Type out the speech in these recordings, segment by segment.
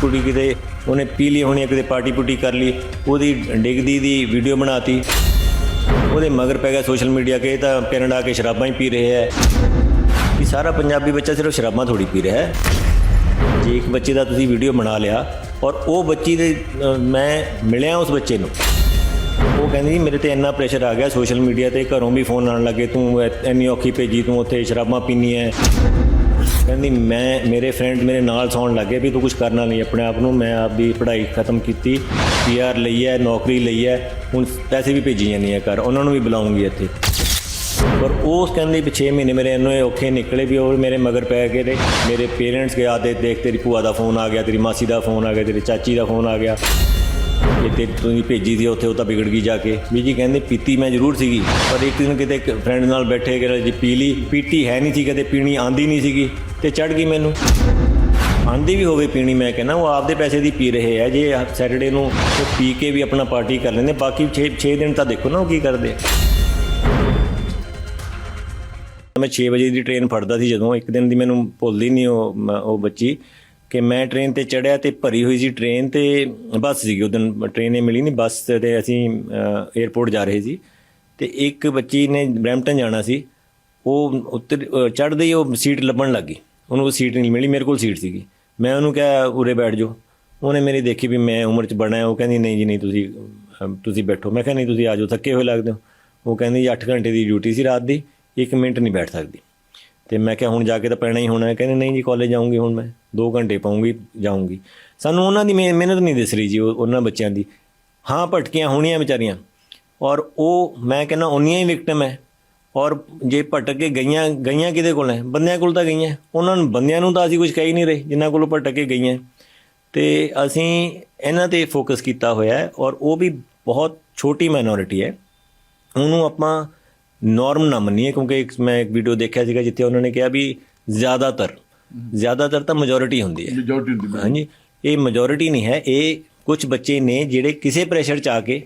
ਕੁੜੀ ਕਿਤੇ, ਉਹਨੇ ਪੀ ਲਈ ਹੋਣੀ ਕਿਤੇ ਪਾਰਟੀ ਪੁੱਟੀ ਕਰ ਲਈ, ਉਹਦੀ ਡਿੱਗਦੀ ਦੀ ਵੀਡੀਓ ਬਣਾਤੀ। ਉਹਦੇ ਮਗਰ ਪੈ ਗਿਆ ਸੋਸ਼ਲ ਮੀਡੀਆ ਕੇ, ਇਹ ਤਾਂ ਕੈਨੇਡਾ ਆ ਕੇ ਸ਼ਰਾਬਾਂ ਹੀ ਪੀ ਰਹੇ ਹੈ ਕਿ ਸਾਰਾ ਪੰਜਾਬੀ ਬੱਚਾ ਸਿਰਫ ਸ਼ਰਾਬਾਂ ਥੋੜੀ ਪੀ ਰਿਹਾ ਹੈ। ਜੇ ਇੱਕ ਬੱਚੇ ਦਾ ਤੁਸੀਂ ਵੀਡੀਓ ਬਣਾ ਲਿਆ, ਔਰ ਉਹ ਬੱਚੀ ਦੇ ਮੈਂ ਮਿਲਿਆ ਉਸ ਬੱਚੇ ਨੂੰ, ਉਹ ਕਹਿੰਦੀ ਜੀ ਮੇਰੇ ਤੇ ਇੰਨਾ ਪ੍ਰੈਸ਼ਰ ਆ ਗਿਆ ਸੋਸ਼ਲ ਮੀਡੀਆ ਤੇ, ਘਰੋਂ ਵੀ ਫੋਨ ਆਉਣ ਲੱਗੇ, ਤੂੰ ਇੰਨੀ ਔਖੀ ਭੇਜੀ, ਤੂੰ ਉੱਥੇ ਸ਼ਰਾਬਾਂ ਪੀਨੀ ਹੈ। ਕਹਿੰਦੀ, ਮੈਂ, ਮੇਰੇ ਫਰੈਂਡ ਮੇਰੇ ਨਾਲ ਸੌਣ ਲੱਗੇ ਵੀ ਤੂੰ ਕੁਝ ਕਰਨਾ ਨਹੀਂ ਆਪਣੇ ਆਪ ਨੂੰ। ਮੈਂ ਆਪਦੀ ਪੜ੍ਹਾਈ ਖਤਮ ਕੀਤੀ ਪੀਆਰ ਲਈ ਹੈ, ਨੌਕਰੀ ਲਈ ਹੈ। ਹੁਣ ਪੈਸੇ ਵੀ ਭੇਜੀ ਜਾਂਦੀ ਹੈ ਘਰ, ਉਹਨਾਂ ਨੂੰ ਵੀ ਬੁਲਾਉਂਗੀ ਇੱਥੇ। ਪਰ ਉਸ ਕਹਿੰਦੇ ਵੀ 6 ਮਹੀਨੇ ਮੇਰੇ ਇੰਨੇ ਔਖੇ ਨਿਕਲੇ ਵੀ ਉਹ ਮੇਰੇ ਮਗਰ ਪੈ ਗਏ ਨੇ ਮੇਰੇ ਪੇਰੈਂਟਸ ਗਿਆ ਆਦੇ ਦੇਖ ਤੇਰੀ ਭੂਆ ਦਾ ਫੋਨ ਆ ਗਿਆ, ਤੇਰੀ ਮਾਸੀ ਦਾ ਫੋਨ ਆ ਗਿਆ, ਤੇਰੀ ਚਾਚੀ ਦਾ ਫੋਨ ਆ ਗਿਆ। ਇਹ ਤੇ ਤੁਸੀਂ ਭੇਜੀ ਸੀ ਉੱਥੇ, ਉਹ ਤਾਂ ਵਿਗੜ ਗਈ ਜਾ ਕੇ। ਵੀ ਜੀ ਕਹਿੰਦੇ, ਪੀਤੀ ਮੈਂ ਜ਼ਰੂਰ ਸੀਗੀ। ਪਰ ਇੱਕ ਦਿਨ ਕਿਤੇ ਫਰੈਂਡ ਨਾਲ ਬੈਠੇ ਕਿ ਜੀ ਪੀ ਲਈ। ਪੀਤੀ ਹੈ ਨਹੀਂ ਸੀ, ਕਦੇ ਪੀਣੀ ਆਂਦੀ ਨਹੀਂ ਸੀਗੀ। ਤੇ ਚੜ ਗਈ ਮੈਨੂੰ। ਆਂਦੀ ਵੀ ਹੋਵੇ ਪੀਣੀ, ਮੈਂ ਕਹਿੰਦਾ ਉਹ ਆਪਦੇ ਪੈਸੇ ਦੀ ਪੀ ਰਹੇ ਆ, ਜੇ ਸੈਟਰਡੇ ਨੂੰ ਉਹ ਪੀ ਕੇ ਵੀ ਆਪਣਾ ਪਾਰਟੀ ਕਰ ਲੈਂਦੇ, ਬਾਕੀ 6 6 ਦਿਨ ਤਾਂ ਦੇਖੋ ਨਾ ਉਹ ਕੀ ਕਰਦੇ। ਮੈਂ 6 ਵਜੇ ਦੀ ਟ੍ਰੇਨ ਫੜਦਾ ਸੀ, ਜਦੋਂ ਇੱਕ ਦਿਨ ਦੀ ਮੈਨੂੰ ਭੁੱਲਦੀ ਨਹੀਂ ਉਹ, ਮ- ਉਹ ਬੱਚੀ ਕਿ ਮੈਂ ਟ੍ਰੇਨ ਤੇ ਚੜਿਆ ਤੇ ਭਰੀ ਹੋਈ ਸੀ ਟ੍ਰੇਨ ਤੇ ਬੱਸ ਸੀਗੀ, ਉਹ ਦਿਨ ਟ੍ਰੇਨ ਇਹ ਮਿਲੀ ਨਹੀਂ ਬੱਸ ਤੇ ਅਸੀਂ 에어ਪੋਰਟ ਜਾ ਰਹੇ ਸੀ। ਤੇ ਇੱਕ ਬੱਚੀ ਨੇ ਬ੍ਰੈਂਪਟਨ ਜਾਣਾ ਸੀ, ਉਹ ਉੱਤਰ ਚੜ੍ਹਦੇ ਹੀ ਉਹ ਸੀਟ ਲੱਭਣ ਲੱਗੀ ਉਹਨੂੰ ਉਹ ਸੀਟ ਨਹੀਂ ਮਿਲੀ, ਮੇਰੇ ਕੋਲ ਸੀਟ ਸੀਗੀ। ਮੈਂ ਉਹਨੂੰ ਕਿਹਾ, ਉਰੇ ਬੈਠ ਜਾਓ। ਉਹਨੇ ਮੇਰੀ ਦੇਖੀ ਵੀ ਮੈਂ ਉਮਰ ਚ ਬੜਾ ਉਹ ਕਹਿੰਦੀ, ਨਹੀਂ ਜੀ, ਨਹੀਂ, ਤੁਸੀਂ ਤੁਸੀਂ ਬੈਠੋ। ਮੈਂ ਕਿਹਾ, ਨਹੀਂ, ਤੁਸੀਂ ਆ ਜਾਓ, ਥੱਕੇ ਹੋਏ ਲੱਗਦੇ ਹੋ। ਉਹ ਕਹਿੰਦੀ ਜੀ 8 ਘੰਟੇ ਦੀ ਡਿਊਟੀ ਸੀ ਰਾਤ ਦੀ 1 ਮਿੰਟ ਨਹੀਂ ਬੈਠ ਸਕਦੀ। ਤੇ ਮੈਂ ਕਿਹਾ, ਹੁਣ ਜਾ ਕੇ ਤਾਂ ਪੈਣਾ ਹੀ ਹੋਣਾ ਕਹਿੰਦੇ, ਨਹੀਂ ਜੀ ਕਾਲਜ ਜਾਊਂਗੀ ਹੁਣ ਮੈਂ 2 ਘੰਟੇ ਪਾਉਂਗੀ, ਜਾਊਂਗੀ। ਸਾਨੂੰ ਉਹਨਾਂ ਦੀ ਮਿਹ- ਮਿਹਨਤ ਨਹੀਂ ਦਿਸ ਰਹੀ ਜੀ ਉਹਨਾਂ ਬੱਚਿਆਂ ਦੀ। ਹਾਂ, ਭਟਕੀਆਂ ਹੋਣੀਆਂ ਵਿਚਾਰੀਆਂ। ਔਰ ਉਹ, ਮੈਂ ਕਹਿੰਦਾ, ਉਨੀਆਂ ਹੀ ਵਿਕਟਮ ਹੈ। ਔਰ ਜੇ ਭਟਕ ਕੇ ਗਈਆਂ ਗਈਆਂ ਕਿਹਦੇ ਕੋਲ ਹੈ ਬੰਦਿਆਂ ਕੋਲ ਤਾਂ ਗਈਆਂ। ਉਹਨਾਂ ਨੂੰ ਬੰਦਿਆਂ ਨੂੰ ਤਾਂ ਅਸੀਂ ਕੁਝ ਕਹਿ ਹੀ ਨਹੀਂ ਰਹੇ ਜਿਨ੍ਹਾਂ ਕੋਲੋਂ ਭਟਕ ਕੇ ਗਈਆਂ। ਤੇ ਅਸੀਂ ਇਹਨਾਂ ਤੇ ਫੋਕਸ ਕੀਤਾ ਹੋਇਆ ਹੈ ਔਰ ਉਹ ਵੀ ਬਹੁਤ ਛੋਟੀ ਮਾਈਨੋਰਿਟੀ ਹੈ। ਉਹਨੂੰ ਆਪਾਂ ਨਾਰਮ ਨਾ ਮੰਨੀਏ ਕਿਉਂਕਿ ਮੈਂ ਇੱਕ ਵੀਡੀਓ ਦੇਖਿਆ ਸੀਗਾ ਜਿੱਥੇ ਉਹਨਾਂ ਨੇ ਕਿਹਾ ਵੀ ਜ਼ਿਆਦਾਤਰ ਜ਼ਿਆਦਾਤਰ ਤਾਂ ਮੈਜੋਰਿਟੀ ਹੁੰਦੀ ਹੈ। ਮੈਜੋਰਟੀ ਹੁੰਦੀ ਹਾਂਜੀ। ਇਹ ਮੈਜੋਰਿਟੀ ਨਹੀਂ ਹੈ। ਇਹ ਕੁਝ ਬੱਚੇ ਨੇ ਜਿਹੜੇ ਕਿਸੇ ਪ੍ਰੈਸ਼ਰ ਚ ਆ ਕੇ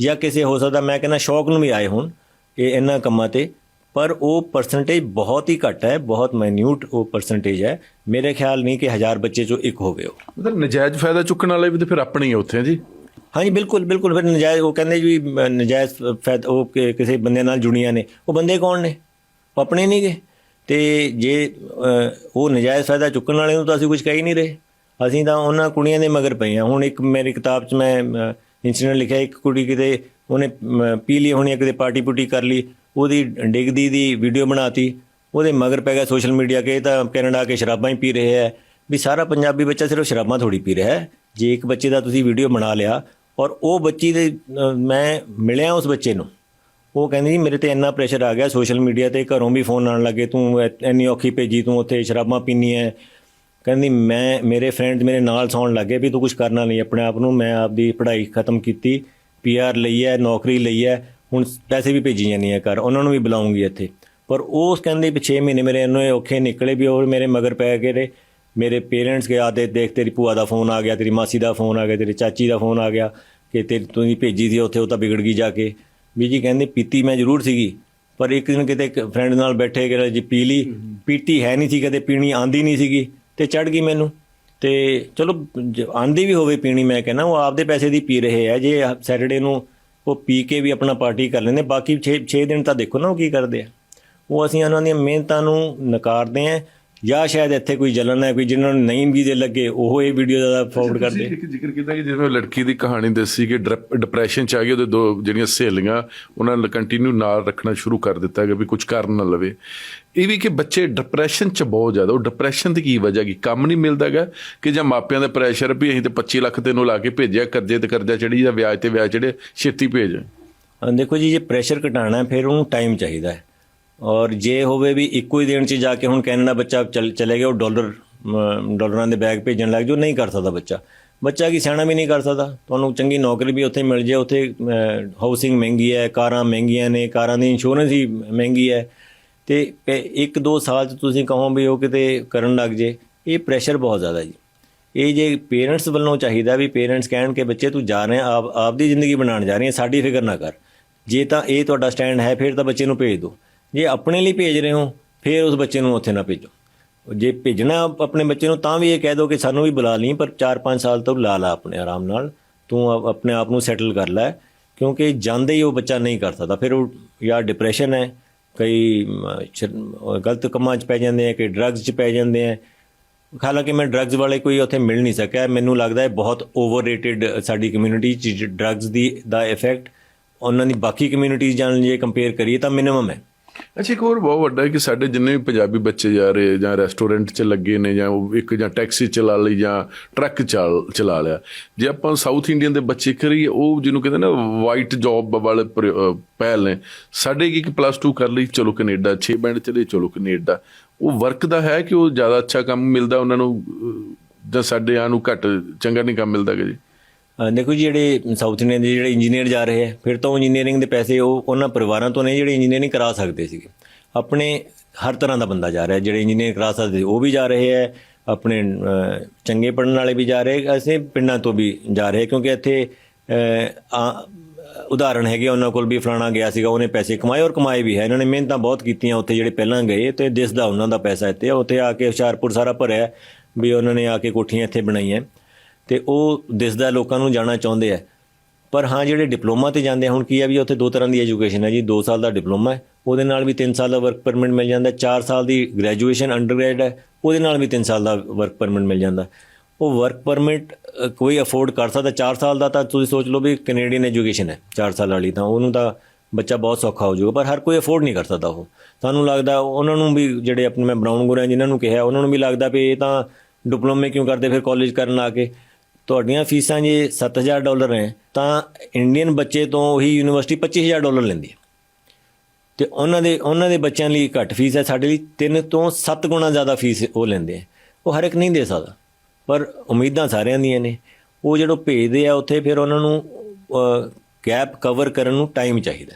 ਜਾਂ ਕਿਸੇ ਹੋ ਸਕਦਾ ਮੈਂ ਕਹਿੰਦਾ ਸ਼ੌਕ ਨੂੰ ਵੀ ਆਏ ਹੋਣ ਇਹ ਇਹਨਾਂ ਕੰਮਾਂ ਤੇ ਪਰ ਉਹ ਪਰਸੈਂਟੇਜ ਬਹੁਤ ਹੀ ਘੱਟ ਹੈ ਬਹੁਤ ਮਾਈਨਿਊਟ ਉਹ ਪਰਸੈਂਟੇਜ ਹੈ। ਮੇਰੇ ਖਿਆਲ ਨਹੀਂ ਕਿ ਹਜ਼ਾਰ ਬੱਚੇ ਚੋਂ ਇੱਕ ਹੋਵੇ ਉਹ। ਮਤਲਬ ਨਜਾਇਜ਼ ਫਾਇਦਾ ਚੁੱਕਣ ਵਾਲੇ ਵੀ ਤੇ ਫਿਰ ਆਪਣੇ ਹੀ ਉੱਥੇ ਜੀ ਹਾਂਜੀ ਬਿਲਕੁਲ ਬਿਲਕੁਲ। ਫਿਰ ਨਜਾਇਜ਼ ਉਹ ਕਹਿੰਦੇ ਜੀ ਨਜਾਇਜ਼ ਫਾਇਦਾ ਉਹ ਕਿਸੇ ਬੰਦੇ ਨਾਲ ਜੁੜੀਆਂ ਨੇ। ਉਹ ਬੰਦੇ ਕੌਣ ਨੇ? ਉਹ ਆਪਣੇ ਨਹੀਂ ਗੇ ਤੇ ਜੇ ਉਹ ਨਜਾਇਜ਼ ਫਾਇਦਾ ਚੁੱਕਣ ਵਾਲੇ ਨੂੰ ਤਾਂ ਅਸੀਂ ਕੁਝ ਕਹਿ ਹੀ ਨਹੀਂ ਰਹੇ। ਅਸੀਂ ਤਾਂ ਉਹਨਾਂ ਕੁੜੀਆਂ ਦੇ ਮਗਰ ਪਏ ਹਾਂ। ਹੁਣ ਇੱਕ ਮੇਰੀ ਕਿਤਾਬ 'ਚ ਮੈਂ ਇਨਸੀਡੈਂਟ ਲਿਖਿਆ ਇੱਕ ਕੁੜੀ ਕਿਤੇ ਉਹਨੇ ਪੀ ਲਈ ਹੋਣੀ ਕਿਤੇ ਪਾਰਟੀ ਪੁੱਟੀ ਕਰ ਲਈ, ਉਹਦੀ ਡਿੱਗਦੀ ਦੀ ਵੀਡੀਓ ਬਣਾਤੀ, ਉਹਦੇ ਮਗਰ ਪੈ ਗਿਆ ਸੋਸ਼ਲ ਮੀਡੀਆ ਕੇ, ਇਹ ਤਾਂ ਕੈਨੇਡਾ ਆ ਕੇ ਸ਼ਰਾਬਾਂ ਹੀ ਪੀ ਰਹੇ ਹੈ ਵੀ ਸਾਰਾ ਪੰਜਾਬੀ ਬੱਚਾ ਸਿਰਫ ਸ਼ਰਾਬਾਂ ਥੋੜੀ ਪੀ ਰਿਹਾ ਹੈ। ਜੇ ਇੱਕ ਬੱਚੇ ਦਾ ਤੁਸੀਂ ਵੀਡੀਓ ਬਣਾ ਲਿਆ, ਔਰ ਉਹ ਬੱਚੀ ਦੇ ਮੈਂ ਮਿਲਿਆ ਉਸ ਬੱਚੇ ਨੂੰ, ਉਹ ਕਹਿੰਦੀ ਜੀ, ਮੇਰੇ ਤੇ ਇੰਨਾ ਪ੍ਰੈਸ਼ਰ ਆ ਗਿਆ ਸੋਸ਼ਲ ਮੀਡੀਆ ਤੇ, ਘਰੋਂ ਵੀ ਫੋਨ ਆਉਣ ਲੱਗੇ, ਤੂੰ ਇੰਨੀ ਔਖੀ ਭੇਜੀ, ਤੂੰ ਉੱਥੇ ਸ਼ਰਾਬਾਂ ਪੀਨੀ ਹੈ ਕਹਿੰਦੀ, ਮੈਂ, ਮੇਰੇ ਫਰੈਂਡ ਮੇਰੇ ਨਾਲ ਸੌਣ ਲੱਗੇ ਵੀ ਤੂੰ ਕੁਝ ਕਰਨਾ ਨਹੀਂ, ਆਪਣੇ ਆਪ ਨੂੰ ਮੈਂ ਆਪਦੀ ਪੜ੍ਹਾਈ ਖਤਮ ਕੀਤੀ। ਪੀਆਰ ਲਈ ਹੈ ਨੌਕਰੀ ਲਈ ਹੈ ਹੁਣ ਪੈਸੇ ਵੀ ਭੇਜੀ ਜਾਂਦੀ ਹੈ ਘਰ ਉਹਨਾਂ ਨੂੰ ਵੀ ਬੁਲਾਉਂਗੀ ਇੱਥੇ। ਪਰ ਉਸ ਕਹਿੰਦੇ ਵੀ 6 ਮਹੀਨੇ ਮੇਰੇ ਇੰਨੇ ਔਖੇ ਨਿਕਲੇ ਵੀ ਉਹ ਮੇਰੇ ਮਗਰ ਪੈ ਗਏ ਨੇ। ਮੇਰੇ ਪੇਰੈਂਟਸ ਕੇ ਆਦੇ ਦੇਖ ਤੇਰੀ ਭੂਆ ਦਾ ਫੋਨ ਆ ਗਿਆ ਤੇਰੀ ਮਾਸੀ ਦਾ ਫੋਨ ਆ ਗਿਆ ਤੇਰੀ ਚਾਚੀ ਦਾ ਫੋਨ ਆ ਗਿਆ ਕਿ ਤੇ ਤੁਸੀਂ ਭੇਜੀ ਸੀ ਉੱਥੇ ਉਹ ਤਾਂ ਵਿਗੜ ਗਈ ਜਾ ਕੇ। ਵੀ ਜੀ ਕਹਿੰਦੇ ਪੀਤੀ ਮੈਂ ਜ਼ਰੂਰ ਸੀਗੀ ਪਰ ਇੱਕ ਦਿਨ ਕਿਤੇ ਫਰੈਂਡ ਨਾਲ ਬੈਠੇ ਕਿ ਜੀ ਪੀ ਲਈ ਪੀਤੀ ਹੈ ਨਹੀਂ ਸੀ ਕਦੇ ਪੀਣੀ ਆਂਦੀ ਨਹੀਂ ਸੀਗੀ ਤੇ ਚੜ ਗਈ ਮੈਨੂੰ। ਤੇ ਚਲੋ, ਜ- ਆਂਦੀ ਵੀ ਹੋਵੇ ਪੀਣੀ, ਮੈਂ ਕਹਿੰਦਾ ਉਹ ਆਪਦੇ ਪੈਸੇ ਦੀ ਪੀ ਰਹੇ ਆ। ਜੇ ਸੈਟਰਡੇ ਨੂੰ ਉਹ ਪੀ ਕੇ ਵੀ ਆਪਣਾ ਪਾਰਟੀ ਕਰ ਲੈਂਦੇ, ਬਾਕੀ 6 6 ਦਿਨ ਤਾਂ ਦੇਖੋ ਨਾ ਉਹ ਕੀ ਕਰਦੇ ਆ। ਉਹ ਅਸੀਂ ਉਹਨਾਂ ਦੀਆਂ ਮਿਹਨਤਾਂ ਨੂੰ ਨਕਾਰਦੇ ਆ। ਜਾਂ ਸ਼ਾਇਦ ਇੱਥੇ ਕੋਈ ਜਲਨ ਹੈ ਕੋਈ ਜਿਨ੍ਹਾਂ ਨੂੰ ਨਹੀਂ ਵੀ ਦੇ ਲੱਗੇ ਉਹ ਇਹ ਵੀਡੀਓ ਜ਼ਿਆਦਾ ਫਾਰਵਰਡ ਕਰਦੇ। ਇੱਕ ਜ਼ਿਕਰ ਕੀਤਾ ਕਿ ਜਿਵੇਂ ਲੜਕੀ ਦੀ ਕਹਾਣੀ ਦੱਸੀ ਕਿ ਡਿਪਰੈਸ਼ਨ ਚ ਆ ਗਈ ਉਹਦੇ ਦੋ ਜਿਹੜੀਆਂ ਸਹੇਲੀਆਂ ਉਹਨਾਂ ਨੇ ਕੰਟੀਨਿਊ ਨਾਲ ਰੱਖਣਾ ਸ਼ੁਰੂ ਕਰ ਦਿੱਤਾ ਕਿ ਵੀ ਕੁਝ ਕਰ ਨਾ ਲਵੇ। ਇਹ ਵੀ ਕਿ ਬੱਚੇ ਡਿਪਰੈਸ਼ਨ ਚ ਬਹੁਤ ਜ਼ਿਆਦਾ ਉਹ ਡਿਪਰੈਸ਼ਨ ਦੀ ਕੀ ਵਜ੍ਹਾ ਕੀ ਕੰਮ ਨਹੀਂ ਮਿਲਦਾਗਾ ਕਿ ਜਾਂ ਮਾਪਿਆਂ ਦਾ ਪ੍ਰੈਸ਼ਰ ਵੀ ਅਸੀਂ ਤੇ 25 ਲੱਖ ਤੈਨੂੰ ਲਾ ਕੇ ਭੇਜਿਆ ਕਰਜ਼ੇ ਤੇ ਕਰਜ਼ਾ ਚੜੀ ਜਾਂ ਵਿਆਜ ਤੇ ਵਿਆਜ ਚੜੇ ਛੇਤੀ ਭੇਜ। ਦੇਖੋ ਜੀ ਜੇ ਪ੍ਰੈਸ਼ਰ ਘਟਾਣਾ ਹੈ ਫਿਰ ਉਹਨੂੰ ਟਾਈਮ ਚਾਹੀਦਾ ਹੈ। ਔਰ ਜੇ ਹੋਵੇ ਵੀ ਇੱਕੋ ਹੀ ਦੇਣ 'ਚ ਜਾ ਕੇ ਹੁਣ ਕੈਨੇਡਾ ਬੱਚਾ ਚਲ ਚਲੇ ਗਿਆ ਉਹ ਡਾਲਰ ਅਮ, ਡਾਲਰਾਂ ਦੇ ਬੈਗ ਭੇਜਣ ਲੱਗ ਜਾਓ ਨਹੀਂ ਕਰ ਸਕਦਾ ਬੱਚਾ। ਬੱਚਾ ਕੀ ਸਿਆਣਾ ਵੀ ਨਹੀਂ ਕਰ ਸਕਦਾ। ਤੁਹਾਨੂੰ ਚੰਗੀ ਨੌਕਰੀ ਵੀ ਉੱਥੇ ਮਿਲ ਜੇ ਉੱਥੇ ਹਾਊਸਿੰਗ ਮਹਿੰਗੀ ਹੈ ਕਾਰਾਂ ਮਹਿੰਗੀਆਂ ਨੇ ਕਾਰਾਂ ਦੀ ਇੰਸ਼ੋਰੈਂਸ ਹੀ ਮਹਿੰਗੀ ਹੈ। ਤੇ ਪ- ਇੱਕ ਦੋ ਸਾਲ 'ਚ ਤੁਸੀਂ ਕਹੋ ਵੀ ਉਹ ਕਿਤੇ ਕਰਨ ਲੱਗ ਜੇ ਇਹ ਪ੍ਰੈਸ਼ਰ ਬਹੁਤ ਜ਼ਿਆਦਾ ਜੀ। ਇਹ ਜੇ ਪੇਰੈਂਟਸ ਵੱਲੋਂ ਚਾਹੀਦਾ ਵੀ ਪੇਰੈਂਟਸ ਕਹਿਣ ਕਿ ਬੱਚੇ ਤੂੰ ਜਾ ਰਿਹਾ ਆਪ ਆਪਦੀ ਜ਼ਿੰਦਗੀ ਬਣਾਉਣ ਜਾ ਰਹੀ ਹੈ ਸਾਡੀ ਫਿਕਰ ਨਾ ਕਰ। ਜੇ ਤਾਂ ਇਹ ਤੁਹਾਡਾ ਸਟੈਂਡ ਹੈ ਫਿਰ ਤਾਂ ਬੱਚੇ ਨੂੰ ਭੇਜ ਦਿਓ। ਜੇ ਆਪਣੇ ਲਈ ਭੇਜ ਰਹੇ ਹੋ, ਫਿਰ ਉਸ ਬੱਚੇ ਨੂੰ ਉੱਥੇ ਨਾ ਭੇਜੋ। ਜੇ ਭੇਜਣਾ ਆਪਣੇ ਬੱਚੇ ਨੂੰ, ਤਾਂ ਵੀ ਇਹ ਕਹਿ ਦੋ ਕਿ ਸਾਨੂੰ ਵੀ ਬੁਲਾ ਲਈ, ਪਰ 4-5 ਸਾਲ ਤੋਂ ਲਾ ਲਾ ਆਪਣੇ ਆਰਾਮ ਨਾਲ। ਤੂੰ ਆਪਣੇ ਆਪ ਨੂੰ ਸੈਟਲ ਕਰ ਲੈ, ਕਿਉਂਕਿ ਜਾਂਦੇ ਹੀ ਉਹ ਬੱਚਾ ਨਹੀਂ ਕਰ ਸਕਦਾ। ਫਿਰ ਉਹ ਜਾਂ ਡਿਪਰੈਸ਼ਨ ਹੈ, ਕਈ ਗਲਤ ਕੰਮਾਂ 'ਚ ਪੈ ਜਾਂਦੇ ਆ ਕਿ ਡਰੱਗਸ 'ਚ ਪੈ ਜਾਂਦੇ ਆ। ਹਾਲਾਂਕਿ ਮੈਂ ਡਰੱਗਸ ਵਾਲੇ ਕੋਈ ਉੱਥੇ ਮਿਲ ਨਹੀਂ ਸਕਿਆ। ਮੈਨੂੰ ਲੱਗਦਾ ਹੈ ਬਹੁਤ ਓਵਰਰੇਟਡ ਸਾਡੀ ਕਮਿਊਨਿਟੀ 'ਚ ਡਰੱਗਸ ਦੀ, ਦਾ ਇਫੈਕਟ ਉਹਨਾਂ ਦੀ ਬਾਕੀ ਕਮਿਊਨਿਟੀਜ਼ ਨਾਲ ਜੇ ਕੰਪੇਅਰ ਕਰੀਏ ਤਾਂ ਮਿਨੀਮਮ ਹੈ। ਅੱਛਾ, ਇੱਕ ਹੋਰ ਬਹੁਤ ਵੱਡਾ ਹੈ ਕਿ ਸਾਡੇ ਜਿੰਨੇ ਵੀ ਪੰਜਾਬੀ ਬੱਚੇ ਜਾ ਰਹੇ ਜਾਂ ਰੈਸਟੋਰੈਂਟ 'ਚ ਲੱਗੇ ਨੇ ਜਾਂ ਉਹ ਇੱਕ ਜਾਂ ਟੈਕਸੀ ਚਲਾ ਲਈ ਜਾਂ ਟਰੱਕ ਚਲਾ ਲਿਆ। ਜੇ ਆਪਾਂ ਸਾਊਥ ਇੰਡੀਅਨ ਦੇ ਬੱਚੇ ਕਰੀਏ, ਉਹ ਜਿਹਨੂੰ ਕਹਿੰਦੇ ਨਾ ਵਾਈਟ ਜੌਬ ਵਾਲੇ ਪਹਿਲ ਨੇ, ਸਾਡੇ ਕੀ ਪਲੱਸ 2 ਕਰ ਲਈ, ਚਲੋ ਕੈਨੇਡਾ 6 ਬੈਂਡ ਚਲੇ, ਚਲੋ ਕੈਨੇਡਾ। ਉਹ ਵਰਕ ਦਾ ਹੈ ਕਿ ਉਹ ਜ਼ਿਆਦਾ ਅੱਛਾ ਕੰਮ ਮਿਲਦਾ ਉਹਨਾਂ ਨੂੰ ਜਾਂ ਸਾਡੇ ਆ ਨੂੰ ਘੱਟ, ਚੰਗਾ ਨਹੀਂ ਕੰਮ ਮਿਲਦਾ ਕਿ ਜੀ? ਦੇਖੋ ਜੀ ਜਿਹੜੇ ਸਾਊਥ ਇੰਡੀਅਨ ਦੇ ਜਿਹੜੇ ਇੰਜੀਨੀਅਰ ਜਾ ਰਹੇ ਹੈ ਫਿਰ ਤਾਂ ਉਹ ਇੰਜੀਨੀਅਰਿੰਗ ਦੇ ਪੈਸੇ ਉਹ ਉਹਨਾਂ ਪਰਿਵਾਰਾਂ ਤੋਂ ਨੇ ਜਿਹੜੇ ਇੰਜੀਨੀਅਰਿੰਗ ਕਰਾ ਸਕਦੇ ਸੀਗੇ। ਆਪਣੇ ਹਰ ਤਰ੍ਹਾਂ ਦਾ ਬੰਦਾ ਜਾ ਰਿਹਾ ਜਿਹੜੇ ਇੰਜੀਨੀਅਰ ਕਰਾ ਸਕਦੇ ਸੀ, ਉਹ ਵੀ ਜਾ ਰਹੇ ਹੈ ਆਪਣੇ ਚੰਗੇ ਪੜਨ ਵਾਲੇ ਵੀ ਜਾ ਰਹੇ ਅਸੀਂ ਪਿੰਡਾਂ ਤੋਂ ਵੀ ਜਾ ਰਹੇ ਕਿਉਂਕਿ ਇੱਥੇ ਉਦਾਹਰਣ ਹੈਗੇ ਉਹਨਾਂ ਕੋਲ ਵੀ ਫਲਾਣਾ ਗਿਆ ਸੀਗਾ ਉਹਨੇ ਪੈਸੇ ਕਮਾਏ ਔਰ ਕਮਾਏ ਵੀ ਹੈ। ਇਹਨਾਂ ਨੇ ਮਿਹਨਤਾਂ ਬਹੁਤ ਕੀਤੀਆਂ ਉੱਥੇ ਜਿਹੜੇ ਪਹਿਲਾਂ ਗਏ ਤੇ ਦਿਸਦਾ ਉਹਨਾਂ ਦਾ ਪੈਸਾ ਇੱਥੇ ਉੱਥੇ ਆ ਕੇ ਹੁਸ਼ਿਆਰਪੁਰ ਸਾਰਾ ਭਰਿਆ ਵੀ ਉਹਨਾਂ ਨੇ ਆ ਕੇ ਕੋਠੀਆਂ ਇੱਥੇ ਬਣਾਈਆਂ। ਤੇ ਉਹ ਦਿਸਦਾ ਲੋਕਾਂ ਨੂੰ ਜਾਣਾ ਚਾਹੁੰਦੇ ਆ। ਪਰ ਹਾਂ, ਜਿਹੜੇ ਡਿਪਲੋਮਾ ਤੇ ਜਾਂਦੇ ਆ, ਹੁਣ ਕੀ ਆ ਵੀ ਉੱਥੇ ਦੋ ਤਰ੍ਹਾਂ ਦੀ ਐਜੂਕੇਸ਼ਨ ਹੈ ਜੀ। 2 ਸਾਲ ਦਾ ਡਿਪਲੋਮਾ ਹੈ, ਉਹਦੇ ਨਾਲ ਵੀ 3 ਸਾਲ ਦਾ ਵਰਕ ਪਰਮਿਟ ਮਿਲ ਜਾਂਦਾ 4 ਸਾਲ ਦੀ ਗ੍ਰੈਜੂਏਸ਼ਨ ਅੰਡਰਗ੍ਰੈਡ ਹੈ, ਉਹਦੇ ਨਾਲ ਵੀ 3 ਸਾਲ ਦਾ ਵਰਕ ਪਰਮਿਟ ਮਿਲ ਜਾਂਦਾ ਉਹ ਵਰਕ ਪਰਮਿਟ ਕੋਈ ਅਫੋਰਡ ਕਰ ਸਕਦਾ 4 ਸਾਲ ਦਾ ਤਾਂ ਤੁਸੀਂ ਸੋਚ ਲਓ ਵੀ ਕੈਨੇਡੀਅਨ ਐਜੂਕੇਸ਼ਨ ਹੈ 4 ਸਾਲ ਵਾਲੀ ਤਾਂ। ਉਹਨੂੰ ਤਾਂ ਬੱਚਾ ਬਹੁਤ ਸੌਖਾ ਹੋ ਜਾਊਗਾ, ਪਰ ਹਰ ਕੋਈ ਅਫੋਰਡ ਨਹੀਂ ਕਰ ਸਕਦਾ ਉਹ। ਸਾਨੂੰ ਲੱਗਦਾ ਉਹਨਾਂ ਨੂੰ ਵੀ ਜਿਹੜੇ ਆਪਣੇ ਮੈਂ ਬ੍ਰਾਊਨ ਗੋਰਿਆਂ ਜਿਨ੍ਹਾਂ ਨੂੰ ਕਿਹਾ, ਉਹਨਾਂ ਨੂੰ ਵੀ ਲੱਗਦਾ ਵੀ ਇਹ ਤਾਂ ਡਿਪਲੋਮੇ ਕਿਉਂ ਕਰਦੇ, ਫਿਰ ਕਾਲਜ ਕਰਨ ਆ ਕੇ। ਤੁਹਾਡੀਆਂ ਫੀਸਾਂ ਜੇ 7000 ਡਾਲਰ ਹੈ ਤਾਂ ਇੰਡੀਅਨ ਬੱਚੇ ਤੋਂ ਉਹੀ ਯੂਨੀਵਰਸਿਟੀ 25000 ਡਾਲਰ ਲੈਂਦੀ ਹੈ। ਤੇ ਉਹਨਾਂ ਦੇ ਉਹਨਾਂ ਦੇ ਬੱਚਿਆਂ ਲਈ ਘੱਟ ਫੀਸ ਹੈ, ਸਾਡੇ ਲਈ 3 ਤੋਂ 7 ਗੁਣਾ ਜ਼ਿਆਦਾ ਫੀਸ ਉਹ ਲੈਂਦੇ ਆ ਉਹ ਹਰ ਇੱਕ ਨਹੀਂ ਦੇ ਸਕਦਾ। ਪਰ ਉਮੀਦਾਂ ਸਾਰਿਆਂ ਦੀਆਂ ਨੇ। ਉਹ ਜਦੋਂ ਭੇਜਦੇ ਆ, ਉੱਥੇ ਫਿਰ ਉਹਨਾਂ ਨੂੰ ਗੈਪ ਕਵਰ ਕਰਨ ਨੂੰ ਟਾਈਮ ਚਾਹੀਦਾ